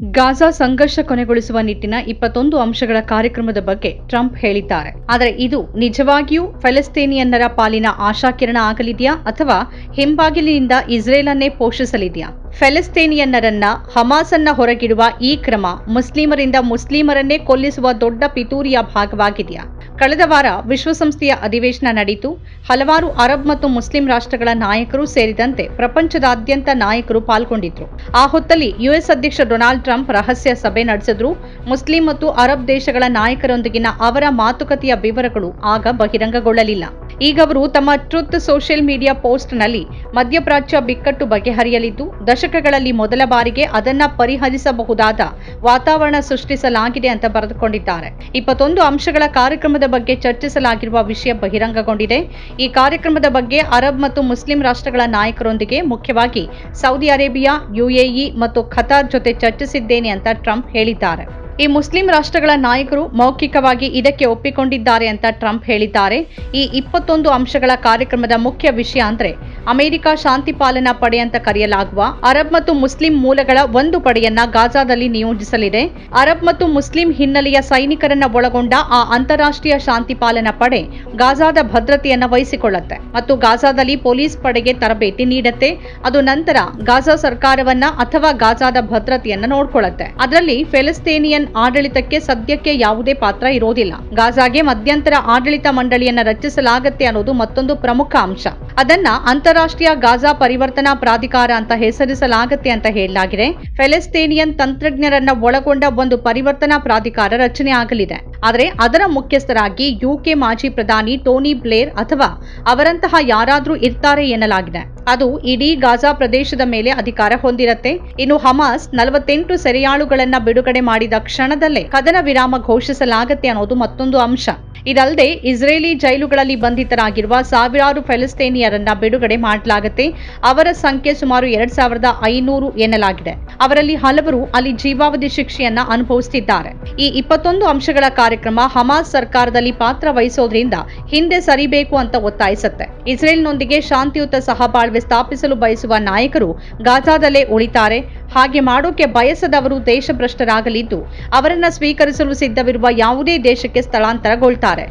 Gaza ಸಂಘರ್ಷ ಕೊನೆಗೊಳಿಸುವ ನಿಟ್ಟಿನ ಇಪ್ಪತ್ತೊಂದು ಅಂಶಗಳ ಕಾರ್ಯಕ್ರಮದ ಬಗ್ಗೆ ಟ್ರಂಪ್ ಹೇಳಿದ್ದಾರೆ. ಆದರೆ ಇದು ನಿಜವಾಗಿಯೂ ಫೆಲಸ್ತೀನಿಯನ್ನರ ಪಾಲಿನ ಆಶಾಕಿರಣ ಆಗಲಿದೆಯಾ ಅಥವಾ ಹಿಂಬಾಗಿಲಿನಿಂದ ಇಸ್ರೇಲನ್ನೇ ಪೋಷಿಸಲಿದೆಯಾ? ಫೆಲಸ್ತೀನಿಯನ್ನರನ್ನ ಹಮಾಸನ್ನ ಹೊರಗಿಡುವ ಈ ಕ್ರಮ ಮುಸ್ಲಿಮರಿಂದ ಮುಸ್ಲಿಮರನ್ನೇ ಕೊಲ್ಲಿಸುವ ದೊಡ್ಡ ಪಿತೂರಿಯ ಭಾಗವಾಗಿದೆಯಾ? ಕಳೆದ ವಾರ ವಿಶ್ವಸಂಸ್ಥೆಯ ಅಧಿವೇಶನ ನಡೆಯಿತು. ಹಲವಾರು ಅರಬ್ ಮತ್ತು ಮುಸ್ಲಿಂ ರಾಷ್ಟ್ರಗಳ ನಾಯಕರು ಸೇರಿದಂತೆ ಪ್ರಪಂಚದಾದ್ಯಂತ ನಾಯಕರು ಪಾಲ್ಗೊಂಡಿದ್ರು. ಆ ಹೊತ್ತಲ್ಲಿ ಯುಎಸ್ ಅಧ್ಯಕ್ಷ ಡೊನಾಲ್ಡ್ ಟ್ರಂಪ್ ರಹಸ್ಯ ಸಭೆ ನಡೆಸಿದ್ರು. ಮುಸ್ಲಿಂ ಮತ್ತು ಅರಬ್ ದೇಶಗಳ ನಾಯಕರೊಂದಿಗಿನ ಅವರ ಮಾತುಕತೆಯ ವಿವರಗಳು ಆಗ ಬಹಿರಂಗಗೊಳ್ಳಲಿಲ್ಲ. ಈಗ ಅವರು ತಮ್ಮ ಟ್ರುತ್ ಸೋಷಿಯಲ್ ಮೀಡಿಯಾ ಪೋಸ್ಟ್ನಲ್ಲಿ ಮಧ್ಯಪ್ರಾಚ್ಯ ಬಿಕ್ಕಟ್ಟು ಬಗೆಹರಿಯಲಿದ್ದು ದಶಕಗಳಲ್ಲಿ ಮೊದಲ ಬಾರಿಗೆ ಅದನ್ನ ಪರಿಹರಿಸಬಹುದಾದ ವಾತಾವರಣ ಸೃಷ್ಟಿಸಲಾಗಿದೆ ಅಂತ ಬರೆದುಕೊಂಡಿದ್ದಾರೆ. ಇಪ್ಪತ್ತೊಂದು ಅಂಶಗಳ ಕಾರ್ಯಕ್ರಮದ ಬಗ್ಗೆ ಚರ್ಚಿಸಲಾಗಿರುವ ವಿಷಯ ಬಹಿರಂಗಗೊಂಡಿದೆ. ಈ ಕಾರ್ಯಕ್ರಮದ ಬಗ್ಗೆ ಅರಬ್ ಮತ್ತು ಮುಸ್ಲಿಂ ರಾಷ್ಟ್ರಗಳ ನಾಯಕರೊಂದಿಗೆ ಮುಖ್ಯವಾಗಿ ಸೌದಿ ಅರೇಬಿಯಾ, ಯುಎಇ ಮತ್ತು ಖತಾರ್ ಜೊತೆ ಚರ್ಚಿಸಿದ್ದೇನೆ ಅಂತ ಟ್ರಂಪ್ ಹೇಳಿದ್ದಾರೆ. ಈ ಮುಸ್ಲಿಂ ರಾಷ್ಟ್ರಗಳ ನಾಯಕರು ಮೌಖಿಕವಾಗಿ ಇದಕ್ಕೆ ಒಪ್ಪಿಕೊಂಡಿದ್ದಾರೆ ಅಂತ ಟ್ರಂಪ್ ಹೇಳಿದ್ದಾರೆ. ಈ ಇಪ್ಪತ್ತೊಂದು ಅಂಶಗಳ ಕಾರ್ಯಕ್ರಮದ ಮುಖ್ಯ ವಿಷಯ ಅಂದ್ರೆ ಅಮೆರಿಕ ಶಾಂತಿ ಪಾಲನಾ ಪಡೆ ಅಂತ ಕರೆಯಲಾಗುವ ಅರಬ್ ಮತ್ತು ಮುಸ್ಲಿಂ ಮೂಲಗಳ ಒಂದು ಪಡೆಯನ್ನ ಗಾಜಾದಲ್ಲಿ ನಿಯೋಜಿಸಲಿದೆ. ಅರಬ್ ಮತ್ತು ಮುಸ್ಲಿಂ ಹಿನ್ನೆಲೆಯ ಸೈನಿಕರನ್ನ ಒಳಗೊಂಡ ಆ ಅಂತಾರಾಷ್ಟ್ರೀಯ ಶಾಂತಿ ಪಾಲನಾ ಪಡೆ ಗಾಜಾದ ಭದ್ರತೆಯನ್ನ ವಹಿಸಿಕೊಳ್ಳುತ್ತೆ ಮತ್ತು ಗಾಜಾದಲ್ಲಿ ಪೊಲೀಸ್ ಪಡೆಗೆ ತರಬೇತಿ ನೀಡುತ್ತೆ. ಅದು ನಂತರ ಗಾಜಾ ಸರ್ಕಾರವನ್ನ ಅಥವಾ ಗಾಜಾದ ಭದ್ರತೆಯನ್ನ ನೋಡ್ಕೊಳ್ಳುತ್ತೆ. ಅದರಲ್ಲಿ ಫೆಲಿಸ್ತೀನಿಯನ್ ಆಡಳಿತಕ್ಕೆ ಸದ್ಯಕ್ಕೆ ಯಾವುದೇ ಪಾತ್ರ ಇರೋದಿಲ್ಲ. ಗಾಜಾಗೆ ಮಧ್ಯಂತರ ಆಡಳಿತ ಮಂಡಳಿಯನ್ನ ರಚಿಸಲಾಗತ್ತೆ ಅನ್ನೋದು ಮತ್ತೊಂದು ಪ್ರಮುಖ ಅಂಶ. ಅದನ್ನ ಅಂತಾರಾಷ್ಟ್ರೀಯ ಗಾಜಾ ಪರಿವರ್ತನಾ ಪ್ರಾಧಿಕಾರ ಅಂತ ಹೆಸರಿಸಲಾಗತ್ತೆ ಅಂತ ಹೇಳಲಾಗಿದೆ. ಫೆಲೆಸ್ತೀನಿಯನ್ ತಂತ್ರಜ್ಞರನ್ನ ಒಳಗೊಂಡ ಒಂದು ಪರಿವರ್ತನಾ ಪ್ರಾಧಿಕಾರ ರಚನೆ ಆಗಲಿದೆ. ಆದರೆ ಅದರ ಮುಖ್ಯಸ್ಥರಾಗಿ ಯುಕೆ ಮಾಜಿ ಪ್ರಧಾನಿ ಟೋನಿ ಬ್ಲೇರ್ ಅಥವಾ ಅವರಂತಹ ಯಾರಾದರೂ ಇರ್ತಾರೆ ಎನ್ನಲಾಗಿದೆ. ಅದು ಇಡೀ ಗಾಜಾ ಪ್ರದೇಶದ ಮೇಲೆ ಅಧಿಕಾರ ಹೊಂದಿರತ್ತೆ. ಇನ್ನು ಹಮಾಸ್ ನಲವತ್ತೆಂಟು ಸೆರೆಯಾಳುಗಳನ್ನ ಬಿಡುಗಡೆ ಮಾಡಿದ ಕ್ಷಣದಲ್ಲೇ ಕದನ ವಿರಾಮ ಘೋಷಿಸಲಾಗತ್ತೆ ಅನ್ನೋದು ಮತ್ತೊಂದು ಅಂಶ. ಇದಲ್ಲದೆ ಇಸ್ರೇಲಿ ಜೈಲುಗಳಲ್ಲಿ ಬಂಧಿತರಾಗಿರುವ ಸಾವಿರಾರು ಫೆಲಿಸ್ತೀನಿಯರನ್ನ ಬಿಡುಗಡೆ ಮಾಡಲಾಗುತ್ತೆ. ಅವರ ಸಂಖ್ಯೆ ಸುಮಾರು ಎರಡ್ ಸಾವಿರದ ಐನೂರು ಎನ್ನಲಾಗಿದೆ. ಅವರಲ್ಲಿ ಹಲವರು ಅಲ್ಲಿ ಜೀವಾವಧಿ ಶಿಕ್ಷೆಯನ್ನ ಅನುಭವಿಸುತ್ತಿದ್ದಾರೆ ಈ ಇಪ್ಪತ್ತೊಂದು ಅಂಶಗಳ ಕಾರ್ಯಕ್ರಮ ಹಮಾಸ್ ಸರ್ಕಾರದಲ್ಲಿ ಪಾತ್ರ ವಹಿಸೋದ್ರಿಂದ ಹಿಂದೆ ಸರಿಬೇಕು ಅಂತ ಒತ್ತಾಯಿಸುತ್ತೆ. ಇಸ್ರೇಲ್ನೊಂದಿಗೆ ಶಾಂತಿಯುತ ಸಹಬಾಳ್ವೆ ಸ್ಥಾಪಿಸಲು ಬಯಸುವ ನಾಯಕರು ಗಾಜಾದಲ್ಲೇ ಉಳಿತಾರೆ. ಹಾಗೆ ಮಾಡೋಕೆ ಬಯಸದವರು ದೇಶಭ್ರಷ್ಟರಾಗಲಿದ್ದು, ಅವರನ್ನ ಸ್ವೀಕರಿಸಲು ಸಿದ್ಧವಿರುವ ಯಾವುದೇ ದೇಶಕ್ಕೆ ಸ್ಥಳಾಂತರಗೊಳ್ತಾರೆ.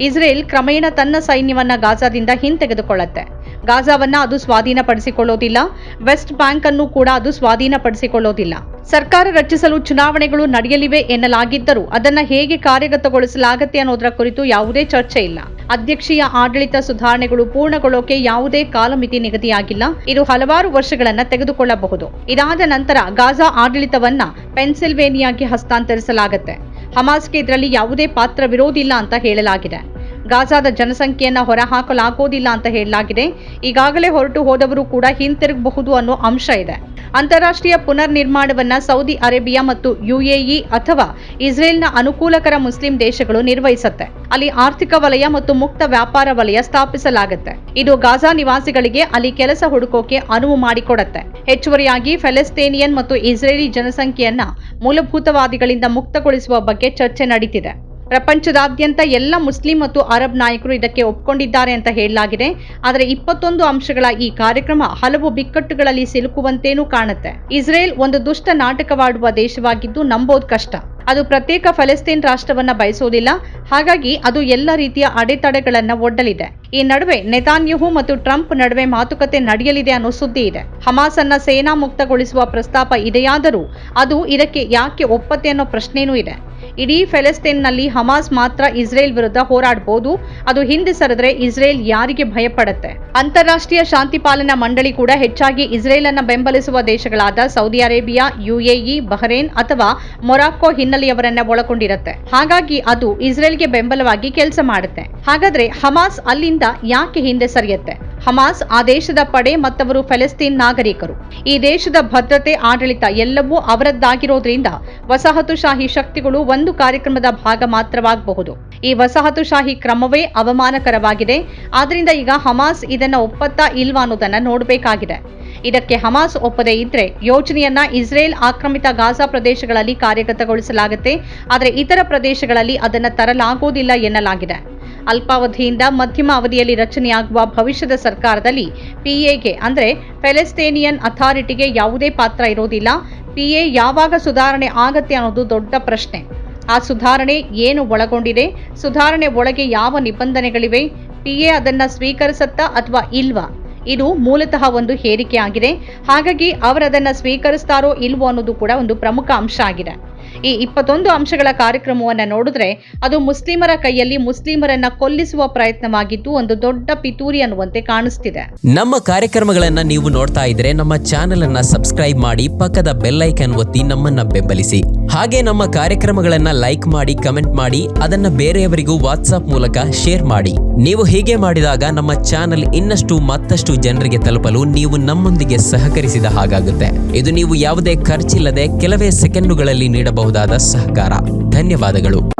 ಇಸ್ರೇಲ್ ಕ್ರಮೇಣ ತನ್ನ ಸೈನ್ಯವನ್ನ ಗಾಜಾದಿಂದ ಹಿಂತೆಗೆದುಕೊಳ್ಳುತ್ತೆ. ಗಾಜಾವನ್ನ ಅದು ಸ್ವಾಧೀನಪಡಿಸಿಕೊಳ್ಳೋದಿಲ್ಲ. ವೆಸ್ಟ್ ಬ್ಯಾಂಕ್ ಅನ್ನು ಕೂಡ ಅದು ಸ್ವಾಧೀನಪಡಿಸಿಕೊಳ್ಳೋದಿಲ್ಲ. ಸರ್ಕಾರ ರಚಿಸಲು ಚುನಾವಣೆಗಳು ನಡೆಯಲಿವೆ ಎನ್ನಲಾಗಿದ್ದರೂ ಅದನ್ನ ಹೇಗೆ ಕಾರ್ಯಗತಗೊಳಿಸಲಾಗತ್ತೆ ಅನ್ನೋದರ ಕುರಿತು ಯಾವುದೇ ಚರ್ಚೆ ಇಲ್ಲ. ಅಧ್ಯಕ್ಷೀಯ ಆಡಳಿತ ಸುಧಾರಣೆಗಳು ಪೂರ್ಣಗೊಳ್ಳೋಕೆ ಯಾವುದೇ ಕಾಲಮಿತಿ ನಿಗದಿಯಾಗಿಲ್ಲ. ಇದು ಹಲವಾರು ವರ್ಷಗಳನ್ನ ತೆಗೆದುಕೊಳ್ಳಬಹುದು. ಇದಾದ ನಂತರ ಗಾಜಾ ಆಡಳಿತವನ್ನ ಪೆನ್ಸಿಲ್ವೇನಿಯಾಗೆ ಹಸ್ತಾಂತರಿಸಲಾಗುತ್ತೆ. ಹಮಾಸ್ಗೆ ಇದರಲ್ಲಿ ಯಾವುದೇ ಪಾತ್ರವಿರೋದಿಲ್ಲ ಅಂತ ಹೇಳಲಾಗಿದೆ. ಗಾಜಾದ ಜನಸಂಖ್ಯೆಯನ್ನು ಹೊರಹಾಕಲಾಗೋದಿಲ್ಲ ಅಂತ ಹೇಳಲಾಗಿದೆ. ಈಗಾಗಲೇ ಹೊರಟು ಹೋದವರು ಕೂಡ ಹಿಂತಿರುಗಬಹುದು ಅನ್ನೋ ಅಂಶ ಇದೆ. ಅಂತಾರಾಷ್ಟ್ರೀಯ ಪುನರ್ ನಿರ್ಮಾಣವನ್ನು ಸೌದಿ ಅರೇಬಿಯಾ ಮತ್ತು ಯುಎಇ ಅಥವಾ ಇಸ್ರೇಲ್ನ ಅನುಕೂಲಕರ ಮುಸ್ಲಿಂ ದೇಶಗಳು ನಿರ್ವಹಿಸುತ್ತೆ. ಅಲ್ಲಿ ಆರ್ಥಿಕ ವಲಯ ಮತ್ತು ಮುಕ್ತ ವ್ಯಾಪಾರ ವಲಯ ಸ್ಥಾಪಿಸಲಾಗುತ್ತೆ. ಇದು ಗಾಜಾ ನಿವಾಸಿಗಳಿಗೆ ಅಲ್ಲಿ ಕೆಲಸ ಹುಡುಕೋಕೆ ಅನುವು ಮಾಡಿಕೊಡುತ್ತೆ. ಹೆಚ್ಚುವರಿಯಾಗಿ ಫೆಲೆಸ್ತೀನಿಯನ್ ಮತ್ತು ಇಸ್ರೇಲಿ ಜನಸಂಖ್ಯೆಯನ್ನ ಮೂಲಭೂತವಾದಿಗಳಿಂದ ಮುಕ್ತಗೊಳಿಸುವ ಬಗ್ಗೆ ಚರ್ಚೆ ನಡೀತಿದೆ. ಪ್ರಪಂಚದಾದ್ಯಂತ ಎಲ್ಲ ಮುಸ್ಲಿಂ ಮತ್ತು ಅರಬ್ ನಾಯಕರು ಇದಕ್ಕೆ ಒಪ್ಪಿಕೊಂಡಿದ್ದಾರೆ ಅಂತ ಹೇಳಲಾಗಿದೆ. ಆದರೆ ಇಪ್ಪತ್ತೊಂದು ಅಂಶಗಳ ಈ ಕಾರ್ಯಕ್ರಮ ಹಲವು ಬಿಕ್ಕಟ್ಟುಗಳಲ್ಲಿ ಸಿಲುಕುವಂತೇನೂ ಕಾಣುತ್ತೆ. ಇಸ್ರೇಲ್ ಒಂದು ದುಷ್ಟ ನಾಟಕವಾಡುವ ದೇಶವಾಗಿದ್ದು ನಂಬೋದು ಕಷ್ಟ. ಅದು ಪ್ರತ್ಯೇಕ ಫಲಸ್ತೀನ್ ರಾಷ್ಟ್ರವನ್ನ ಬಯಸೋದಿಲ್ಲ. ಹಾಗಾಗಿ ಅದು ಎಲ್ಲ ರೀತಿಯ ಅಡೆತಡೆಗಳನ್ನ ಒಡ್ಡಲಿದೆ. ಈ ನಡುವೆ ನೆತಾನ್ಯಹು ಮತ್ತು ಟ್ರಂಪ್ ನಡುವೆ ಮಾತುಕತೆ ನಡೆಯಲಿದೆ ಅನ್ನೋ ಸುದ್ದಿ ಇದೆ. ಹಮಾಸ್ ಅನ್ನ ಸೇನಾ ಮುಕ್ತಗೊಳಿಸುವ ಪ್ರಸ್ತಾಪ ಇದೆಯಾದರೂ ಅದು ಇದಕ್ಕೆ ಯಾಕೆ ಒಪ್ಪತ್ತೆ ಅನ್ನೋ ಪ್ರಶ್ನೆಯೂ ಇದೆ. ಇಡೀ ಫೆಲೆಸ್ತೀನ್ನಲ್ಲಿ ಹಮಾಸ್ ಮಾತ್ರ ಇಸ್ರೇಲ್ ವಿರುದ್ಧ ಹೋರಾಡಬಹುದು ಅದು ಹಿಂದೆ ಸರಿದ್ರೆ ಇಸ್ರೇಲ್ ಯಾರಿಗೆ ಭಯಪಡುತ್ತೆ? ಅಂತಾರಾಷ್ಟ್ರೀಯ ಶಾಂತಿ ಪಾಲನಾ ಮಂಡಳಿ ಕೂಡ ಹೆಚ್ಚಾಗಿ ಇಸ್ರೇಲ್ ಅನ್ನು ಬೆಂಬಲಿಸುವ ದೇಶಗಳಾದ ಸೌದಿ ಅರೇಬಿಯಾ, ಯುಎಇ, ಬಹರೇನ್ ಅಥವಾ ಮೊರಾಕೊ ಹಿನ್ನೆಲೆಯವರನ್ನ ಒಳಗೊಂಡಿರುತ್ತೆ. ಹಾಗಾಗಿ ಅದು ಇಸ್ರೇಲ್ಗೆ ಬೆಂಬಲವಾಗಿ ಕೆಲಸ ಮಾಡುತ್ತೆ. ಹಾಗಾದ್ರೆ ಹಮಾಸ್ ಅಲ್ಲಿಂದ ಯಾಕೆ ಹಿಂದೆ ಸರಿಯುತ್ತೆ? ಹಮಾಸ್ ಆ ದೇಶದ ಪಡೆ ಮತ್ತವರು ಫೆಲೆಸ್ತೀನ್ ನಾಗರಿಕರು. ಈ ದೇಶದ ಭದ್ರತೆ ಆಡಳಿತ ಎಲ್ಲವೂ ಅವರದ್ದಾಗಿರೋದ್ರಿಂದ ವಸಾಹತುಶಾಹಿ ಶಕ್ತಿಗಳು ಒಂದು ಕಾರ್ಯಕ್ರಮದ ಭಾಗ ಮಾತ್ರವಾಗಬಹುದು. ಈ ವಸಾಹತುಶಾಹಿ ಕ್ರಮವೇ ಅವಮಾನಕರವಾಗಿದೆ. ಆದ್ರಿಂದ ಈಗ ಹಮಾಸ್ ಇದನ್ನ ಒಪ್ಪತ್ತಾ ಇಲ್ವಾ ಅನ್ನೋದನ್ನ ನೋಡಬೇಕಾಗಿದೆ. ಇದಕ್ಕೆ ಹಮಾಸ್ ಒಪ್ಪದೇ ಇದ್ರೆ ಯೋಜನೆಯನ್ನ ಇಸ್ರೇಲ್ ಆಕ್ರಮಿತ ಗಾಜಾ ಪ್ರದೇಶಗಳಲ್ಲಿ ಕಾರ್ಯಗತಗೊಳಿಸಲಾಗುತ್ತೆ. ಆದರೆ ಇತರ ಪ್ರದೇಶಗಳಲ್ಲಿ ಅದನ್ನ ತರಲಾಗುವುದಿಲ್ಲ ಎನ್ನಲಾಗಿದೆ. ಅಲ್ಪಾವಧಿಯಿಂದ ಮಧ್ಯಮ ಅವಧಿಯಲ್ಲಿ ರಚನೆಯಾಗುವ ಭವಿಷ್ಯದ ಸರ್ಕಾರದಲ್ಲಿ ಪಿಎಗೆ ಅಂದ್ರೆ ಫೆಲೆಸ್ಟೇನಿಯನ್ ಅಥಾರಿಟಿಗೆ ಯಾವುದೇ ಪಾತ್ರ ಇರೋದಿಲ್ಲ. ಪಿಎ ಯಾವಾಗ ಸುಧಾರಣೆ ಆಗತ್ತೆ ಅನ್ನೋದು ದೊಡ್ಡ ಪ್ರಶ್ನೆ. ಆ ಸುಧಾರಣೆ ಏನು ಒಳಗೊಂಡಿದೆ? ಸುಧಾರಣೆ ಒಳಗೆ ಯಾವ ನಿಬಂಧನೆಗಳಿವೆ? ಪಿಎ ಅದನ್ನ ಸ್ವೀಕರಿಸತ್ತಾ ಅಥವಾ ಇಲ್ವಾ? ಇದು ಮೂಲತಃ ಒಂದು ಹೇರಿಕೆ ಆಗಿದೆ ಹಾಗಾಗಿ ಅವರದನ್ನು ಸ್ವೀಕರಿಸ್ತಾರೋ ಇಲ್ವೋ ಅನ್ನೋದು ಕೂಡ ಒಂದು ಪ್ರಮುಖ ಅಂಶ ಆಗಿದೆ. ಈ ಇಪ್ಪತ್ತೊಂದು ಅಂಶಗಳ ಕಾರ್ಯಕ್ರಮವನ್ನ ನೋಡಿದ್ರೆ ಅದು ಮುಸ್ಲಿಮರ ಕೈಯಲ್ಲಿ ಮುಸ್ಲಿಮರನ್ನ ಕೊಲ್ಲಿಸುವ ಪ್ರಯತ್ನವಾಗಿದ್ದು ಒಂದು ದೊಡ್ಡ ಪಿತೂರಿ ಅನ್ನುವಂತೆ ಕಾಣಿಸ್ತಿದೆ. ನಮ್ಮ ಕಾರ್ಯಕ್ರಮಗಳನ್ನ ನೀವು ನೋಡ್ತಾ ಇದ್ರೆ ನಮ್ಮ ಚಾನೆಲ್ ಅನ್ನ ಸಬ್ಸ್ಕ್ರೈಬ್ ಮಾಡಿ ಪಕ್ಕದ ಬೆಲ್ಲೈಕನ್ ಒತ್ತಿ ನಮ್ಮನ್ನ ಬೆಂಬಲಿಸಿ. ಹಾಗೆ ನಮ್ಮ ಕಾರ್ಯಕ್ರಮಗಳನ್ನ ಲೈಕ್ ಮಾಡಿ, ಕಮೆಂಟ್ ಮಾಡಿ, ಅದನ್ನ ಬೇರೆಯವರಿಗೂ ವಾಟ್ಸ್ಆಪ್ ಮೂಲಕ ಶೇರ್ ಮಾಡಿ. ನೀವು ಹೀಗೆ ಮಾಡಿದಾಗ ನಮ್ಮ ಚಾನೆಲ್ ಇನ್ನಷ್ಟು ಮತ್ತಷ್ಟು ಜನರಿಗೆ ತಲುಪಲು ನೀವು ನಮ್ಮೊಂದಿಗೆ ಸಹಕರಿಸಿದ ಹಾಗಾಗುತ್ತೆ. ಇದು ನೀವು ಯಾವುದೇ ಖರ್ಚಿಲ್ಲದೆ ಕೆಲವೇ ಸೆಕೆಂಡುಗಳಲ್ಲಿ ನೀಡಬಹುದಾದ ಸಹಕಾರ. ಧನ್ಯವಾದಗಳು.